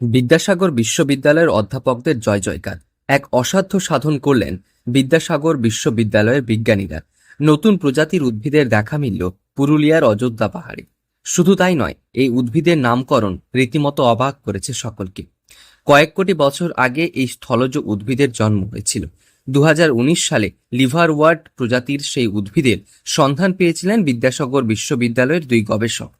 বিদ্যাসাগর বিশ্ববিদ্যালয়ের অধ্যাপকদের জয় জয়কার। এক অসাধ্য সাধন করলেন বিদ্যাসাগর বিশ্ববিদ্যালয়ের বিজ্ঞানীরা। নতুন প্রজাতির উদ্ভিদের দেখা মিলল পুরুলিয়ার অযোধ্যা পাহাড়ে। শুধু তাই নয়, এই উদ্ভিদের নামকরণ রীতিমতো অবাক করেছে সকলকে। কয়েক কোটি বছর আগে এই স্থলজ উদ্ভিদের জন্ম হয়েছিল। দু হাজার উনিশ সালে লিভারওয়ার্ড প্রজাতির সেই উদ্ভিদের সন্ধান পেয়েছিলেন বিদ্যাসাগর বিশ্ববিদ্যালয়ের দুই গবেষক।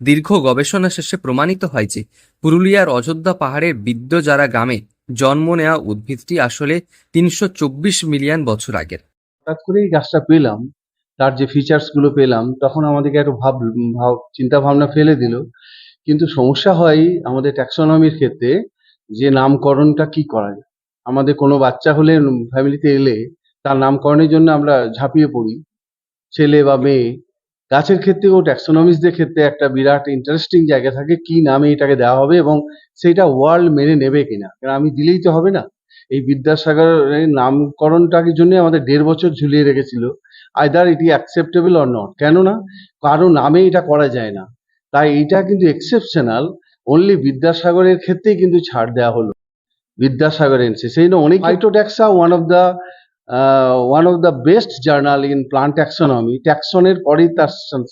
দীর্ঘ গবেষণা শেষে প্রমাণিত হয় যে পুরুলিয়ার অযোধ্যা পাহাড়ের বিদ্যজারা গ্রামে জন্ম নেওয়া উদ্ভিদটি আসলে তিনশো চব্বিশ মিলিয়ন বছর আগের। হঠাৎ করেই গাছটা পেলাম, তার যে ফিচার্সগুলো পেলাম, তখন আমাদেরকে একটু ভাব ভাব চিন্তা ভাবনা ফেলে দিল। কিন্তু সমস্যা হয় আমাদের ট্যাক্সোনমির ক্ষেত্রে যে নামকরণটা কি করা যায়। আমাদের কোনো বাচ্চা হলে ফ্যামিলিতে এলে তার নামকরণের জন্য আমরা ঝাঁপিয়ে পড়ি। ছেলে বা মেয়ে গাছের ক্ষেত্রেও ট্যাক্সোনমিস্টদের ক্ষেত্রে একটা বিরাট ইন্টারেস্টিং জায়গা থাকে কি নামে এটাকে দেওয়া হবে এবং সেটা ওয়ার্ল্ড মেনে নেবে কিনা। কারণ আমি দিলেই তো হবে না। এই বিদ্যাসাগরের নামকরণটার জন্য আমাদের দেড় বছর ঝুলিয়ে রেখেছিল। Either it acceptable or not কেননা কারও নামে এটা করা যায় না। তাই এটা কিন্তু এক্সেপশনাল অনলি বিদ্যাসাগরের ক্ষেত্রেই কিন্তু ছাড় দেওয়া হলো। বিদ্যাসাগর এনসি সেই জন্য অনেক Phytotaxa one of the one of the best journal in plant taxonomy ট্যাক্সনের পরেই তার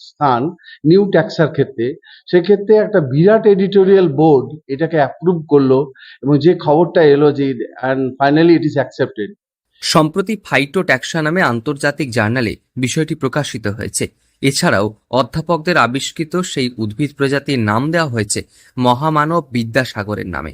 স্থান নিউ ট্যাক্সার ক্ষেত্রে। সেক্ষেত্রে একটা বিরাট এডিটোরিয়াল বোর্ড এটাকে অ্যাপ্রুভ করল এবং যে খবরটা এলো যে and finally it is accepted সম্প্রতি ফাইটো ট্যাক্সা নামে আন্তর্জাতিক জার্নালে বিষয়টি প্রকাশিত হয়েছে। এছাড়াও অধ্যাপকদের আবিষ্কৃত সেই উদ্ভিদ প্রজাতির নাম দেওয়া হয়েছে মহামানব বিদ্যাসাগরের নামে।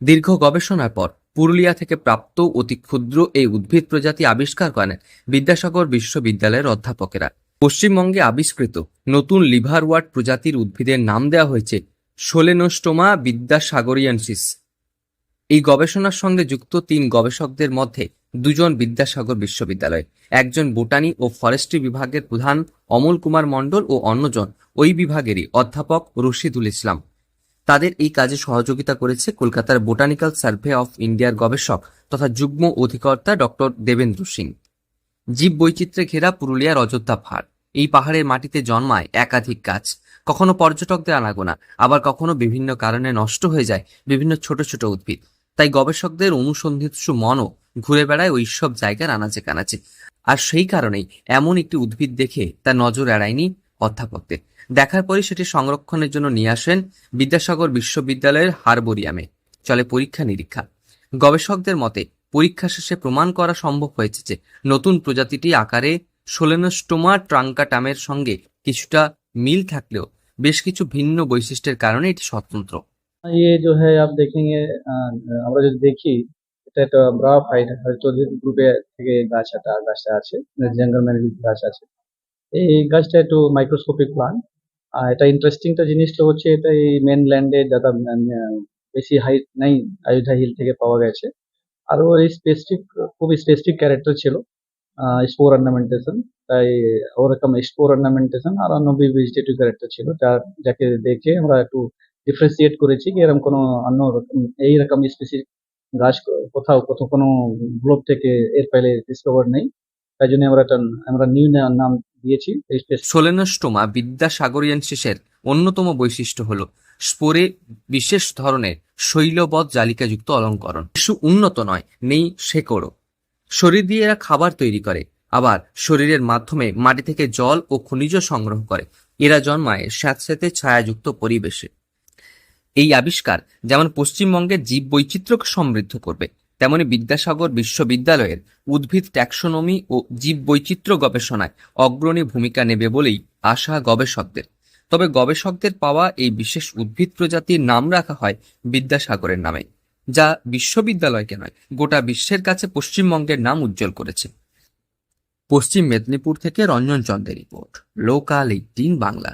দীর্ঘ গবেষণার পর পুরুলিয়া থেকে প্রাপ্ত অতি ক্ষুদ্র এই উদ্ভিদ প্রজাতি আবিষ্কার করেন বিদ্যাসাগর বিশ্ববিদ্যালয়ের অধ্যাপকেরা। পশ্চিমবঙ্গে আবিষ্কৃত নতুন লিভারওয়ার্ড প্রজাতির উদ্ভিদের নাম দেওয়া হয়েছে সোলেনোস্টোমা বিদ্যাসাগরিয়ানসিস। এই গবেষণার সঙ্গে যুক্ত তিন গবেষকদের মধ্যে দুজন বিদ্যাসাগর বিশ্ববিদ্যালয়, একজন বোটানি ও ফরেস্ট্রি বিভাগের প্রধান অমল কুমার মণ্ডল ও অন্যজন ওই বিভাগেরই অধ্যাপক রশিদুল ইসলাম। তাদের এই কাজে সহযোগিতা করেছে কলকাতার বোটানিক্যাল সার্ভে অফ ইন্ডিয়ার গবেষক তথা যুগ্ম অধিকর্তা ডক্টর দেবেন্দ্র সিং। জীব বৈচিত্র্যে ঘেরা পুরুলিয়ার অযোধ্যা পাহাড়। এই পাহাড়ের মাটিতে জন্মায় একাধিক গাছ। কখনো পর্যটকদের আনাগোনা, আবার কখনো বিভিন্ন কারণে নষ্ট হয়ে যায় বিভিন্ন ছোট ছোট উদ্ভিদ। তাই গবেষকদের অনুসন্ধিৎসু মনও ঘুরে বেড়ায় ওই সব জায়গার আনাচে কানাচে। আর সেই কারণেই এমন একটি উদ্ভিদ দেখে তার নজর এড়ায়নি অধ্যাপকদের দেখার পরে সেটি সংরক্ষণের জন্য নিয়ে আসেন বিদ্যাসাগর বিশ্ববিদ্যালয়ের হারবোরিয়ামে চলে পরীক্ষা নিরীক্ষা গবেষকদের মতে পরীক্ষা শেষে প্রমাণ করা সম্ভব হয়েছে যে নতুন প্রজাতিটি আকারে সোলেনোস্টোমা ট্রাঙ্কাটামের সঙ্গে কিছুটা মিল থাকলেও বেশ কিছু ভিন্ন বৈশিষ্ট্যের কারণে এটি স্বতন্ত্র ये जो है आप देखेंगे আহ, আমরা যদি দেখি এটা একটা ব্রা ফাইট চৌধুরী গ্রুপে থেকে গাছ একটা গাছটা আছে জঙ্গল ম্যানেজ গাছ আছে এই গাছটা একটু মাইক্রোস্কোপিক প্লান্ট আর এটা ইন্টারেস্টিংটা জিনিসটা হচ্ছে এটা এই মেন ল্যান্ডে আহ, বেশি হাইট নাই অযোধ্যা হিল থেকে পাওয়া গেছে। আর ওর এই স্পেসিফিক খুব স্পেসিফিক ক্যারেক্টার ছিল স্পোর অর্নামেন্টেশন তাই ওরকম স্পোর অর্নামেন্টেশন আর অন্য ভেজিটেটিভ ক্যারেক্টার ছিল যার যাকে দেখে আমরা একটু ডিফারেন্সিয়েট করেছি কি এরকম কোনো অন্য রকম এইরকম স্পেসিফিক গাছ কোথাও কোথাও কোনো গ্লোব থেকে এর পেলে ডিসকভার নেই। তাই জন্য আমরা একটা আমরা নিউ নাম দিয়েছি সোলেনোস্টোমা বিদ্যাসাগরিয়ানসিসের অন্যতম বৈশিষ্ট্য হল স্পোরে বিশেষ ধরনের শৈলবৎ জালিকাযুক্ত অলঙ্করণ। কিছু উন্নত নয়, নেই শেকড়ও। শরীর দিয়ে এরা খাবার তৈরি করে, আবার শরীরের মাধ্যমে মাটি থেকে জল ও খনিজ সংগ্রহ করে। এরা জন্মায় স্যাঁতস্যাঁতে ছায়াযুক্ত পরিবেশে। এই আবিষ্কার যেমন পশ্চিমবঙ্গের জীব বৈচিত্র্যকে সমৃদ্ধ করবে তেমনি বিদ্যাসাগর বিশ্ববিদ্যালয়ের উদ্ভিদ ট্যাক্সোনমি ও জীব বৈচিত্র্য গবেষণায় অগ্রণী ভূমিকা নেবে বলেই আশা গবেষকদের। তবে গবেষকদের পাওয়া এই বিশেষ উদ্ভিদ প্রজাতির নাম রাখা হয় বিদ্যাসাগরের নামে, যা বিশ্ববিদ্যালয়কে নয়, গোটা বিশ্বের কাছে পশ্চিমবঙ্গের নাম উজ্জ্বল করেছে। পশ্চিম মেদিনীপুর থেকে রঞ্জন চন্দ্রের রিপোর্ট, লোকাল এইটিন বাংলা।